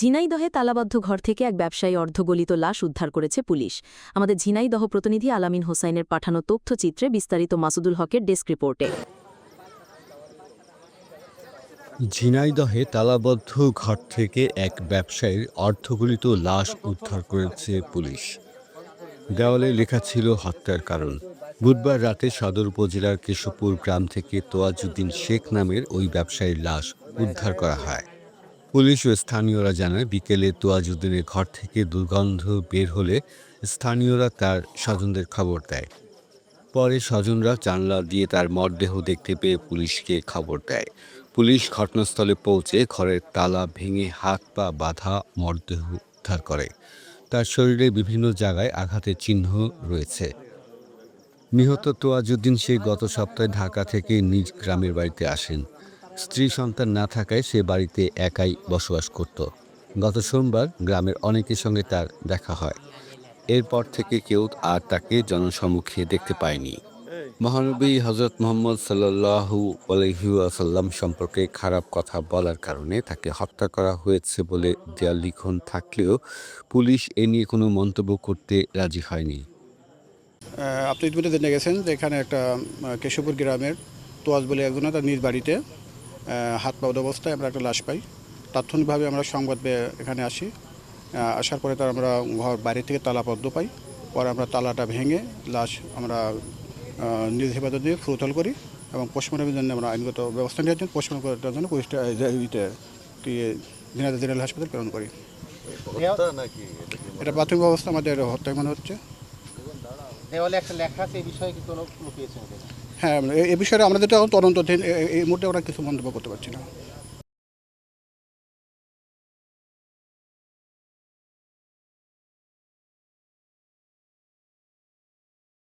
ঝিনাইদহে তালাবদ্ধ ঘর থেকে এক ব্যবসায়ী অর্ধগলিত লাশ উদ্ধার করেছে পুলিশ। আমাদের ঝিনাইদহ প্রতিনিধি আলামিন হোসাইনের পাঠানো তথ্যচিত্রে বিস্তারিত মাসুদুল হকের ডেস্ক রিপোর্টে। ঝিনাইদহে তালাবদ্ধ ঘর থেকে এক ব্যবসায়ীর অর্ধগলিত লাশ উদ্ধার করেছে পুলিশ। দেওয়ালে লেখা ছিল হত্যার কারণ। বুধবার রাতে সদর উপজেলার কেশবপুর গ্রাম থেকে তোয়াজুদ্দিন শেখ নামের ওই ব্যবসায়ীর লাশ উদ্ধার করা হয়। পুলিশ ও স্থানীয়রা জানায়, বিকেলে তোয়াজুদ্দিনের ঘর থেকে দুর্গন্ধ বের হলে স্থানীয়রা তার স্বজনদের খবর দেয়। পরে স্বজনরা জানলা দিয়ে তার মরদেহ দেখতে পেয়ে পুলিশকে খবর দেয়। পুলিশ ঘটনাস্থলে পৌঁছে ঘরের তালা ভেঙে হাত পা বাঁধা মরদেহ উদ্ধার করে। তার শরীরে বিভিন্ন জায়গায় আঘাতের চিহ্ন রয়েছে। নিহত তোয়াজুদ্দিন শেখ গত সপ্তাহে ঢাকা থেকে নিজ গ্রামের বাড়িতে আসেন। স্ত্রী সন্তান না থাকায় সে বাড়িতে একাই বসবাস করত। গত সোমবার গ্রামের অনেকের সঙ্গে তার দেখা হয়। এরপর থেকে কেউ আর তাকে জনসম্মুখে দেখতে পায়নি। মহানবী হজরত মোহাম্মদ সাল্লাহু আলহিউসাল্লাম সম্পর্কে খারাপ কথা বলার কারণে তাকে হত্যা করা হয়েছে বলে দেয়াল লিখন থাকলেও পুলিশ এ নিয়ে কোনো মন্তব্য করতে রাজি হয়নি। আপনি ইতিমধ্যে জেনে গেছেন যে এখানে একটা কেশবপুর গ্রামের তোয়াজ বলে একজন তার নিজ বাড়িতে। হাত পা অবস্থায় আমরা একটা লাশ পাই। তাৎক্ষণিকভাবে আমরা সংবাদ পেয়ে এখানে আসি। আসার পরে তার আমরা ঘর বাইরে থেকে তালাবদ্ধ পাই। পরে আমরা তালাটা ভেঙে লাশ আমরা নিজ হেফাজত দিয়ে ফুরুতল করি এবং পশ্চিমবঙ্গের জন্য আমরা আইনগত ব্যবস্থা নেওয়ার জন্য করার জন্য দিনাজপুর জেনারেল হাসপাতাল প্রেরণ করি। এটা প্রাথমিক অবস্থা আমাদের হত্যা মনে হচ্ছে। দেওয়ালে একটা লেখা আছে এই বিষয়ে কি কোনো লুকিয়েছে হ্যাঁ এ- এ বিষয়ে আমাদের তো এখন তদন্ত এই মুহূর্তে ওরা কিছু মন্তব্য করতে পারছি না।